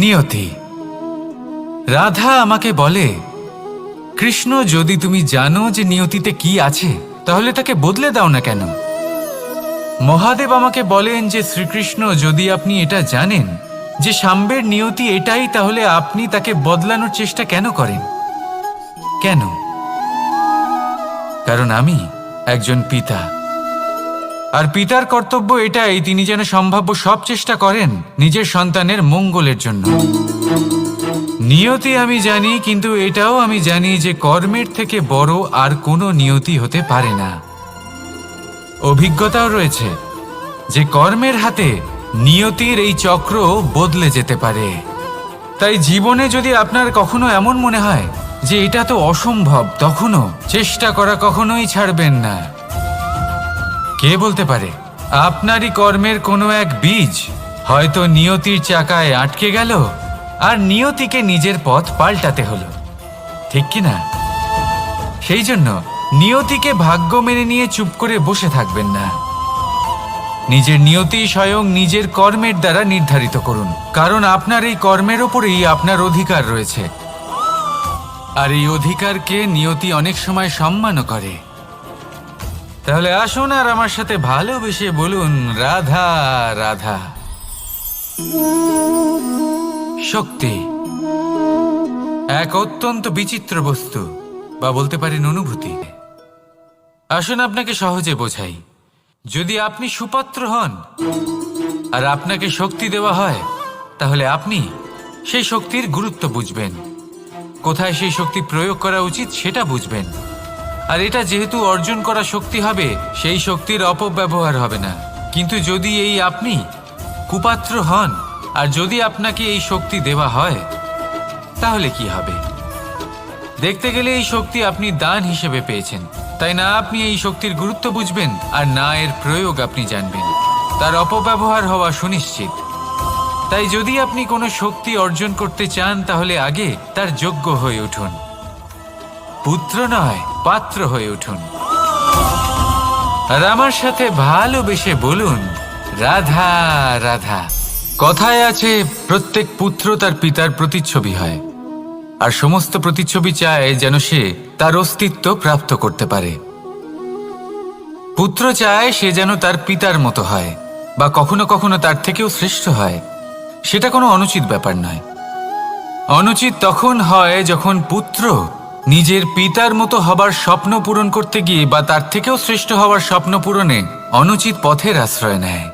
নিয়তি। রাধা আমাকে বলে, কৃষ্ণ, যদি তুমি জানো যে নিয়তিতে কি আছে, তাহলে তাকে বদলে দাও না কেন? মহাদেব আমাকে বলেন যে, শ্রীকৃষ্ণ, যদি আপনি এটা জানেন, যে সাম্বের নিয়তি এটাই, তাহলে আপনি তাকে বদলানোর চেষ্টা কেন করেন? কেন? কারণ আমি একজন পিতা। আর পিতার কর্তব্য এটাই, তিনি যেন সম্ভাব্য সব চেষ্টা করেন নিজের সন্তানের মঙ্গলের জন্য। নিয়তি আমি জানি, কিন্তু এটাও আমি জানি যে কর্মের থেকে বড় আর কোনো নিয়তি হতে পারে না। অভিজ্ঞতাও রয়েছে যে কর্মের হাতে নিয়তির এই চক্র বদলে যেতে পারে। তাই জীবনে যদি আপনার কখনো এমন মনে হয় যে এটা তো অসম্ভব, তখনও চেষ্টা করা কখনোই ছাড়বেন না। কে বলতে পারে? আপনারই কর্মের কোনো এক বীজ হয়তো নিয়তির চাকায় আটকে গেল আর নিয়তিকে নিজের পথ পাল্টাতে হলো। ঠিক কি না? সেই জন্য নিয়তিকে ভাগ্য মেনে নিয়ে চুপ করে বসে থাকবেন না। নিজের নিয়তি স্বয়ং নিজের কর্মের দ্বারা নির্ধারিত করুন। কারণ আপনার এই কর্মের ওপরেই আপনার অধিকার রয়েছে। আর এই অধিকারকে নিয়তি অনেক সময় সম্মানও করে। তাহলে আসুন আর আমার সাথে ভালোবেসে বলুন, রাধা রাধা। শক্তি, এক অত্যন্ত বিচিত্র বস্তু, বা বলতে পারেন অনুভূতি। আসুন আপনাকে সহজে বোঝাই। যদি আপনি সুপাত্র হন, আর আপনাকে শক্তি দেওয়া হয়, তাহলে আপনি সেই শক্তির গুরুত্ব বুঝবেন। কোথায় সেই শক্তি প্রয়োগ করা উচিত, সেটা বুঝবেন। আর এটা যেহেতু অর্জন করা শক্তি হবে, সেই শক্তির অপব্যবহার হবে না। কিন্তু যদি এই আপনি কুপাত্র হন, আর যদি আপনাকে এই শক্তি দেওয়া হয়, তাহলে কি হবে? দেখতে গেলে এই শক্তি আপনি দান হিসেবে পেয়েছেন। তাই না আপনি এই শক্তির গুরুত্ব বুঝবেন, আর না এর প্রয়োগ আপনি জানবেন। তার অপব্যবহার হওয়া সুনিশ্চিত। তাই যদি আপনি কোনো শক্তি অর্জন করতে চান, তাহলে আগে তার যোগ্য হয়ে উঠুন। পুত্র নয় পাত্র হয়ে উঠুন। আর আমার সাথে ভালোবেসে বলুন, রাধা রাধা। কথায় আছে, প্রত্যেক পুত্র তার পিতার প্রতিচ্ছবি হয়। আর সমস্ত প্রতিচ্ছবি চায় যেন সে তার অস্তিত্ব প্রাপ্ত করতে পারে। পুত্র চায় সে যেন তার পিতার মতো হয়, বা কখনো কখনো তার থেকেও শ্রেষ্ঠ হয়। সেটা কোনো অনুচিত ব্যাপার নয়। অনুচিত তখন হয় যখন পুত্র নিজের পিতার মতো হবার স্বপ্ন পূরণ করতে গিয়ে বা তার থেকেও শ্রেষ্ঠ হওয়ার স্বপ্ন পূরণে অনুচিত পথের আশ্রয় নেয়।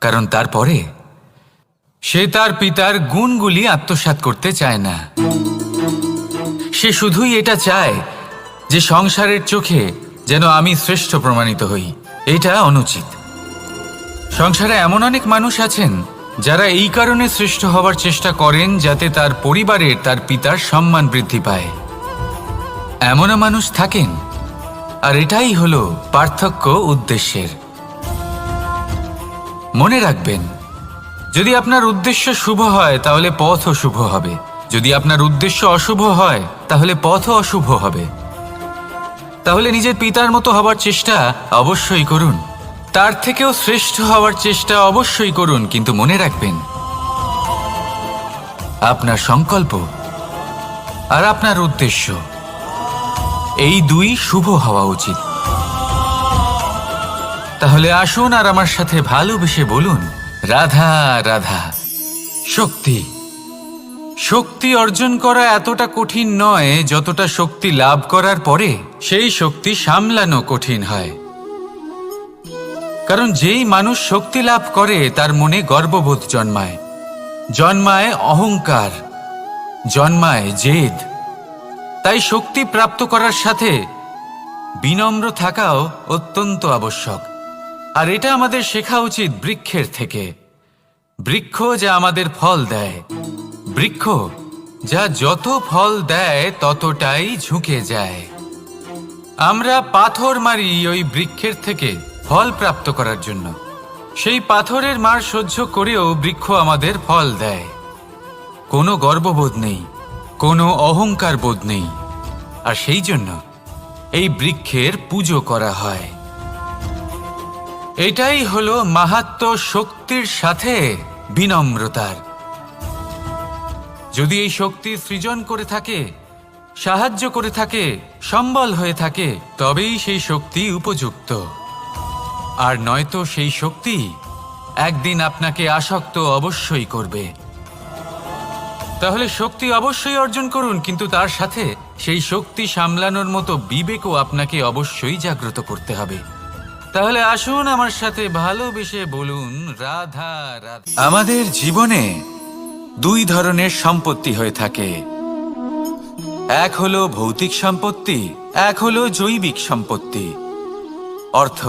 কারণ তারপরে সে তার পিতার গুণগুলি আত্মসাৎ করতে চায় না। সে শুধুই এটা চায় যে সংসারের চোখে যেন আমি শ্রেষ্ঠ প্রমাণিত হই। এটা অনুচিত। সংসারে এমন অনেক মানুষ আছেন যারা এই কারণে শ্রেষ্ঠ হবার চেষ্টা করেন যাতে তার পরিবারের তার পিতার সম্মান বৃদ্ধি পায়। এমনও মানুষ থাকেন। আর এটাই হলো পার্থক্য উদ্দেশ্যের। মনে রাখবেন, যদি আপনার উদ্দেশ্য শুভ হয়, তাহলে পথও শুভ হবে। যদি আপনার উদ্দেশ্য অশুভ হয়, তাহলে পথও অশুভ হবে। তাহলে নিজের পিতার মতো হবার চেষ্টা অবশ্যই করুন। তার থেকেও শ্রেষ্ঠ হওয়ার চেষ্টা অবশ্যই করুন, কিন্তু মনে রাখবেন, আপনার সংকল্প আর আপনার উদ্দেশ্য, এই দুই শুভ হওয়া উচিত। তাহলে আসুন আর আমার সাথে ভালোবেসে বলুন, রাধা রাধা, শক্তি। শক্তি অর্জন করা এতটা কঠিন নয়, যতটা শক্তি লাভ করার পরে সেই শক্তি সামলানো কঠিন হয়। কারণ যেই মানুষ শক্তি লাভ করে, তার মনে গর্ববোধ জন্মায়। জন্মায় অহংকার, জন্মায় জেদ। তাই শক্তি প্রাপ্ত করার সাথে বিনম্র থাকাও অত্যন্ত আবশ্যক। আর এটা আমাদের শেখা উচিত বৃক্ষের থেকে। বৃক্ষ যা আমাদের ফল দেয়। বৃক্ষ যা যত ফল দেয়, ততটাই ঝুঁকে যায়। আমরা পাথর মারি ওই বৃক্ষের থেকে। ফল প্রাপ্ত করার জন্য। সেই পাথরের মার সহ্য করেও বৃক্ষ আমাদের ফল দেয়। কোনো গর্ববোধ নেই, কোনো অহংকার বোধ নেই। আর সেই জন্য এই বৃক্ষের পুজো করা হয়। এটাই হলো মাহাত্ম শক্তির সাথে বিনম্রতার। যদি এই শক্তি সৃজন করে থাকে, সাহায্য করে থাকে, সম্বল হয়ে থাকে, তবেই সেই শক্তি উপযুক্ত। আর নয়তো সেই শক্তি একদিন আপনাকে আসক্ত অবশ্যই করবে। তাহলে শক্তি অবশ্যই অর্জন করুন, কিন্তু তার সাথে সেই শক্তি সামলানোর মতো বিবেকও আপনাকে অবশ্যই জাগ্রত করতে হবে। তাহলে আসুন আমার সাথে ভালোবেসে বলুন, রাধা রাধা। আমাদের জীবনে দুই ধরনের সম্পত্তি হয়ে থাকে। এক হলো ভৌতিক সম্পত্তি, এক হলো জৈবিক সম্পত্তি। অর্থ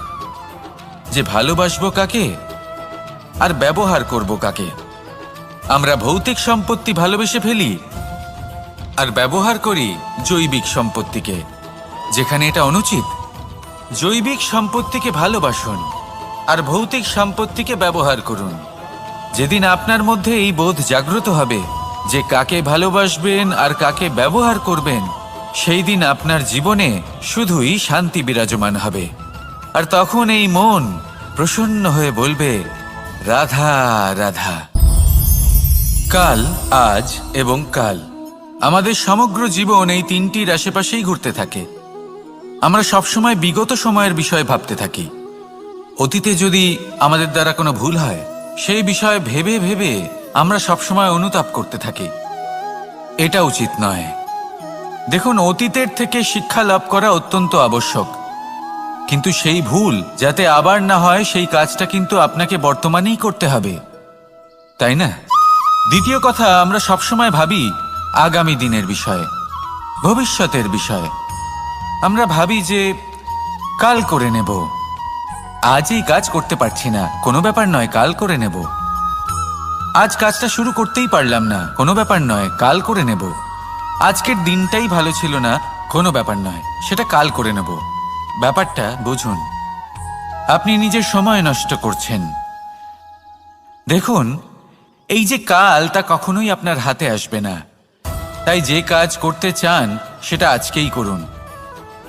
যে ভালোবাসবো কাকে? আর ব্যবহার করব কাকে? আমরা ভৌতিক সম্পত্তি ভালোবেসে ফেলি, আর ব্যবহার করি জৈবিক সম্পত্তিকে। যেখানে এটা অনুচিত, জৈবিক সম্পত্তিকে ভালোবাসুন, আর ভৌতিক সম্পত্তিকে ব্যবহার করুন। যেদিন আপনার মধ্যে এই বোধ জাগ্রত হবে যে কাকে ভালোবাসবেন আর কাকে ব্যবহার করবেন, সেই দিন আপনার জীবনে শুধুই শান্তি বিরাজমান হবে। আর তখন এই মন প্রসন্ন হয়ে বলবে, রাধা রাধা। কাল, আজ এবং কাল। আমাদের সমগ্র জীবন এই তিনটির আশেপাশেই ঘুরতে থাকে। আমরা সবসময় বিগত সময়ের বিষয়ে ভাবতে থাকি। অতীতে যদি আমাদের দ্বারা কোনো ভুল হয়, সেই বিষয়ে ভেবে ভেবে আমরা সবসময় অনুতাপ করতে থাকি। এটা উচিত নয়। দেখুন, অতীতের থেকে শিক্ষা লাভ করা অত্যন্ত আবশ্যক। কিন্তু সেই ভুল, যাতে আবার না হয়, সেই কাজটা কিন্তু আপনাকে বর্তমানেই করতে হবে। তাই না? দ্বিতীয় কথা, আমরা সবসময় ভাবি, আগামী দিনের বিষয়ে, ভবিষ্যতের বিষয়ে। আমরা ভাবি যে, কাল করে নেব। আজ এই কাজ করতে পারছি না, কোনো ব্যাপার নয়, কাল করে নেব। আজ কাজটা শুরু করতেই পারলাম না, কোনো ব্যাপার নয়, কাল করে নেব। আজকের দিনটাই ভালো ছিল না, কোনো ব্যাপার নয়, সেটা কাল করে নেব। ব্যাপারটা বুঝুন। আপনি নিজের সময় নষ্ট করছেন। দেখুন, এই যে কাল তা কখনোই আপনার হাতে আসবে না। তাই যে কাজ করতে চান, সেটা আজকেই করুন।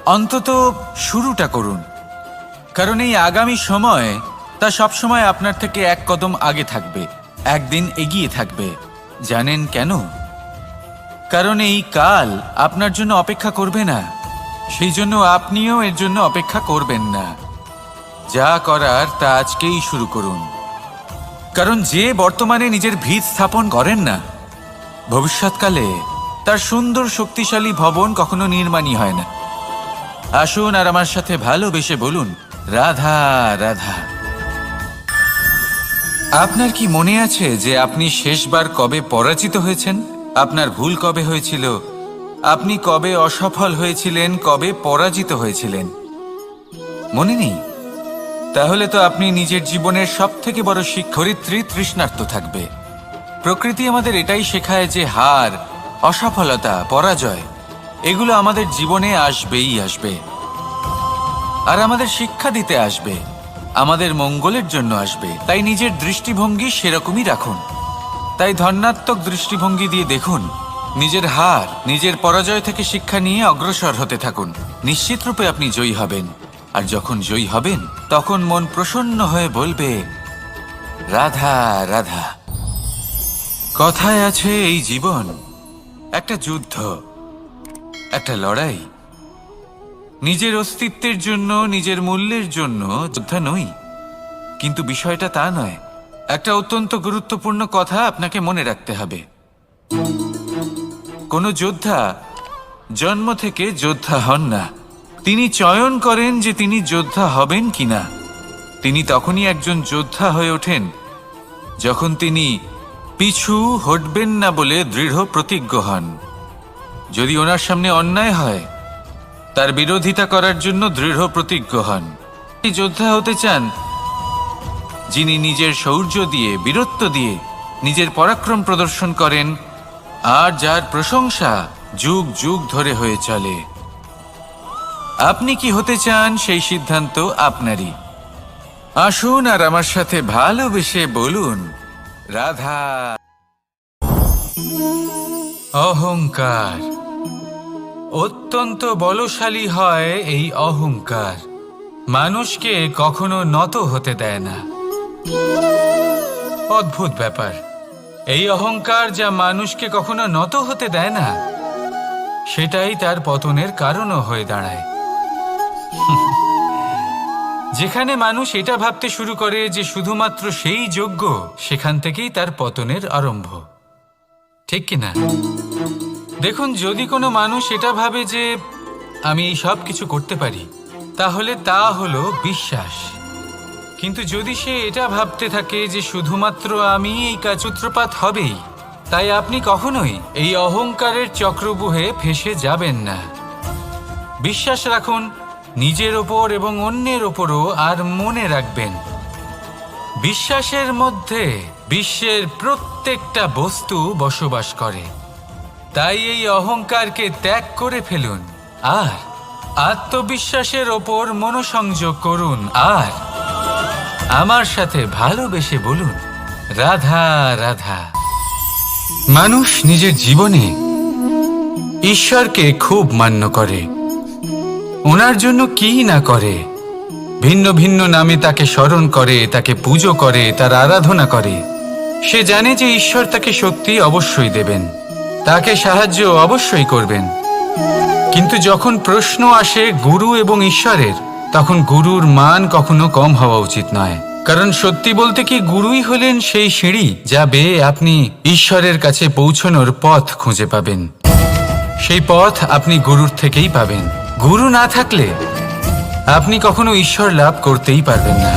অন্তত শুরুটা করুন। কারণ এই আগামী সময় তা সবসময় আপনার থেকে এক কদম আগে থাকবে, একদিন এগিয়ে থাকবে। জানেন কেন? কারণ এই কাল আপনার জন্য অপেক্ষা করবে না। সেই জন্য আপনিও এর জন্য অপেক্ষা করবেন না। যা করার তা আজকেই শুরু করুন। কারণ যে বর্তমানে নিজের ভিত স্থাপন করেন না, ভবিষ্যৎকালে তার সুন্দর শক্তিশালী ভবন কখনো নির্মাণই হয় না। আসুন আর আমার সাথে ভালোবেসে বলুন, রাধা রাধা। আপনার কি মনে আছে যে আপনি শেষবার কবে পরাজিত হয়েছেন? আপনার ভুল কবে হয়েছিল? আপনি কবে অসফল হয়েছিলেন, কবে পরাজিত হয়েছিলেন? মনে নেই? তাহলে তো আপনি নিজের জীবনের সব থেকে বড় শিক্ষরিত্রী তৃষ্ণার্ত থাকবে। প্রকৃতি আমাদের এটাই শেখায় যে হার, অসফলতা, পরাজয়, এগুলো আমাদের জীবনে আসবেই আসবে। আর আমাদের শিক্ষা দিতে আসবে, আমাদের মঙ্গলের জন্য আসবে। তাই নিজের দৃষ্টিভঙ্গি সেরকমই রাখুন। তাই ধন্যাত্মক দৃষ্টিভঙ্গি দিয়ে দেখুন নিজের হার, নিজের পরাজয় থেকে শিক্ষা নিয়ে অগ্রসর হতে থাকুন। নিশ্চিত রূপে আপনি জয়ী হবেন। আর যখন জয়ী হবেন, তখন মন প্রসন্ন হয়ে বলবে, রাধা রাধা। কথায় আছে এই জীবন, একটা যুদ্ধ, একটা লড়াই। নিজের অস্তিত্বের জন্য, নিজের মূল্যের জন্য যোদ্ধা নই। কিন্তু বিষয়টা তা নয়। একটা অত্যন্ত গুরুত্বপূর্ণ কথা আপনাকে মনে রাখতে হবে। কোনো যোদ্ধা জন্ম থেকে যোদ্ধা হন না। তিনি চয়ন করেন যে তিনি যোদ্ধা হবেন কিনা। তিনি তখনই একজন যোদ্ধা হয়ে ওঠেন, যখন তিনি পিছু হটবেন না বলে দৃঢ় প্রতিজ্ঞ হন। যদি ওনার সামনে অন্যায় হয়, তার বিরোধিতা করার জন্য দৃঢ় প্রতিজ্ঞ হন। যোদ্ধা হতে চান, যিনি নিজের শৌর্য দিয়ে, বীরত্ব দিয়ে নিজের পরাক্রম প্রদর্শন করেন আর যার প্রশংসা যুগ যুগ ধরে হয়ে চলে। আপনি কি হতে চান সেই সিদ্ধান্ত আপনারই। আসুন আর আমার সাথে ভালোবেসে বলুন, রাধা। অহংকার। অত্যন্ত বলশালী হয় এই অহংকার। মানুষকে কখনো নত হতে দেয় না। অদ্ভুত ব্যাপার। এই অহংকার যা মানুষকে কখনো নত হতে দেয় না, সেটাই তার পতনের কারণও হয়ে দাঁড়ায়। যেখানে মানুষ এটা ভাবতে শুরু করে যে শুধুমাত্র সেই যোগ্য, সেখান থেকেই তার পতনের আরম্ভ। ঠিক কিনা? দেখুন, যদি কোনো মানুষ এটা ভাবে যে আমি এই সব কিছু করতে পারি, তাহলে তা হলো বিশ্বাস। কিন্তু যদি সে এটা ভাবতে থাকে যে শুধুমাত্র আমি এই কাজ সূত্রপাত হবেই, তাই আপনি কখনোই এই অহংকারের চক্রবুহে ফেসে যাবেন না। বিশ্বাস রাখুন, নিজের ওপর এবং অন্যের ওপরও আর মনে রাখবেন। বিশ্বাসের মধ্যে বিশ্বের প্রত্যেকটা বস্তু বসবাস করে। তাই এই অহংকারকে ত্যাগ করে ফেলুন, আর আত্মবিশ্বাসের ওপর মনোসংযোগ করুন, আর আমার সাথে ভালোবেসে বলুন, রাধা রাধা। মানুষ নিজের জীবনে ঈশ্বরকে খুব মান্য করে। ওনার জন্য কি না করে? ভিন্ন ভিন্ন নামে তাকে স্মরণ করে, তাকে পুজো করে, তার আরাধনা করে। সে জানে যে ঈশ্বর তাকে শক্তি অবশ্যই দেবেন। তাকে সাহায্য অবশ্যই করবেন। কিন্তু যখন প্রশ্ন আসে গুরু এবং ঈশ্বরের তখন গুরুর মান কখনো কম হওয়া উচিত নয়। কারণ সত্যি বলতে কি গুরুই হলেন সেই সিঁড়ি যা বেয়ে আপনি ঈশ্বরের কাছে পৌঁছনোর পথ খুঁজে পাবেন। সেই পথ আপনি গুরুর থেকেই পাবেন। গুরু না থাকলে আপনি কখনো ঈশ্বর লাভ করতেই পারবেন না।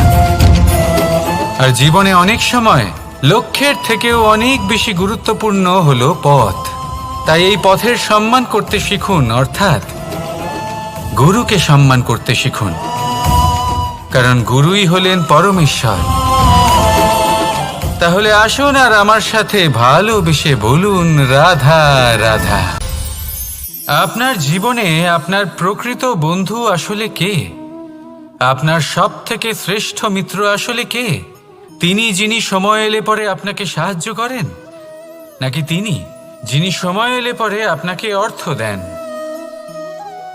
আর জীবনে অনেক সময় লক্ষ্যের থেকেও অনেক বেশি গুরুত্বপূর্ণ হলো পথ। তাই এই পথের সম্মান করতে শিখুন, অর্থাৎ গুরুকে সম্মান করতে শিখুন। কারণ গুরুই হলেন পরমেশ্বর। তাহলে আসুন আর আমার সাথে ভালোবেসে বলুন, রাধা রাধা। আপনার জীবনে আপনার প্রকৃত বন্ধু আসলে কে? আপনার সব থেকে শ্রেষ্ঠ মিত্র আসলে কে? তিনি যিনি সময় এলে পরে আপনাকে সাহায্য করেন? নাকি তিনি যিনি সময় এলে পরে আপনাকে অর্থ দেন?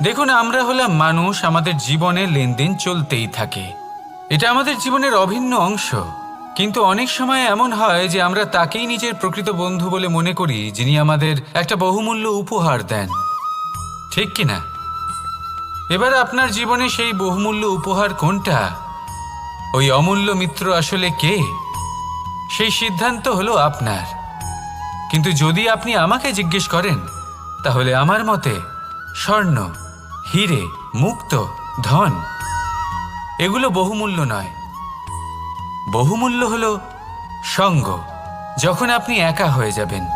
দেখুন, আমরা হলাম মানুষ, আমাদের জীবনে লেনদেন চলতেই থাকে। এটা আমাদের জীবনের অভিন্ন অংশ। কিন্তু অনেক সময় এমন হয় যে আমরা তাকেই নিজের প্রকৃত বন্ধু বলে মনে করি, যিনি আমাদের একটা বহুমূল্য উপহার দেন। ঠিক কি না? এবার আপনার জীবনে সেই বহুমূল্য উপহার কোনটা? ওই অমূল্য মিত্র আসলে কে? সেই সিদ্ধান্ত হলো আপনার। কিন্তু যদি আপনি আমাকে জিজ্ঞেস করেন, তাহলে আমার মতে স্বর্ণ। হিরে, মুক্ত, ধন। এগুলো বহুমূল্য নয়। বহুমূল্য হল সঙ্গ। যখন আপনি একা হয়ে যাবেন।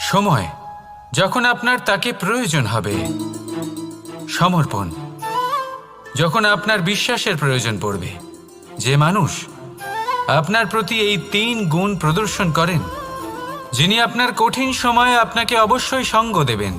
সময়। যখন আপনার তাকে প্রয়োজন হবে। সমর্পণ। যখন আপনার বিশ্বাসের প্রয়োজন পড়বে। যে মানুষ আপনার প্রতি এই তিন গুণ প্রদর্শন করেন, যিনি আপনার কঠিন সময়ে আপনাকে অবশ্যই সঙ্গ দেবেন।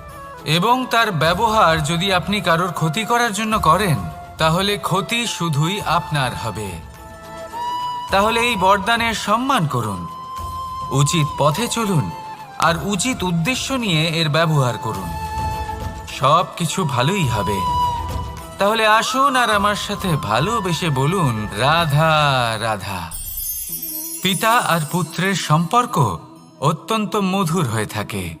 এবং তার ব্যবহার যদি আপনি কারোর ক্ষতি করার জন্য করেন, তাহলে ক্ষতি শুধুই আপনার হবে। তাহলে এই বরদানের সম্মান করুন। উচিত পথে চলুন আর উচিত উদ্দেশ্য নিয়ে এর ব্যবহার করুন। সব কিছু ভালোই হবে। তাহলে আসুন আর আমার সাথে ভালোবেসে বলুন, রাধা রাধা। পিতা আর পুত্রের সম্পর্ক অত্যন্ত মধুর হয়ে থাকে।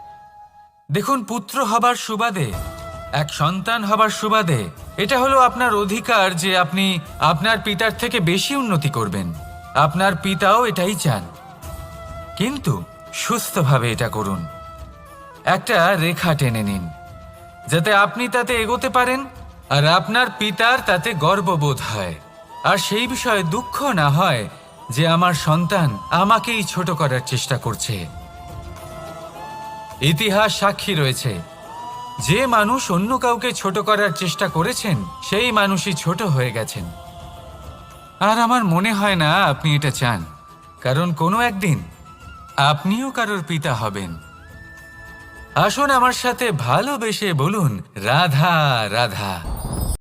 দেখুন, পুত্র হবার সুবাদে, এক সন্তান হবার সুবাদে, এটা হলো আপনার অধিকার যে আপনি আপনার পিতার থেকে বেশি উন্নতি করবেন। আপনার পিতাও এটাই চান। কিন্তু সুস্থভাবে এটা করুন। একটা রেখা টেনে নিন, যাতে আপনি তাতে এগোতে পারেন আর আপনার পিতার তাতে গর্ববোধ হয়। আর সেই বিষয়ে দুঃখ না হয় যে আমার সন্তান আমাকেই ছোট করার চেষ্টা করছে। ইতিহাস সাক্ষী রয়েছে। যে মানুষ অন্য কাউকে ছোট করার চেষ্টা করেছেন, সেই মানুষই ছোট হয়ে গেছেন। আর আমার মনে হয় না আপনি এটা চান। কারণ কোনো একদিন আপনিও কারোর পিতা হবেন। আসুন আমার সাথে ভালোবেসে বলুন, রাধা রাধা।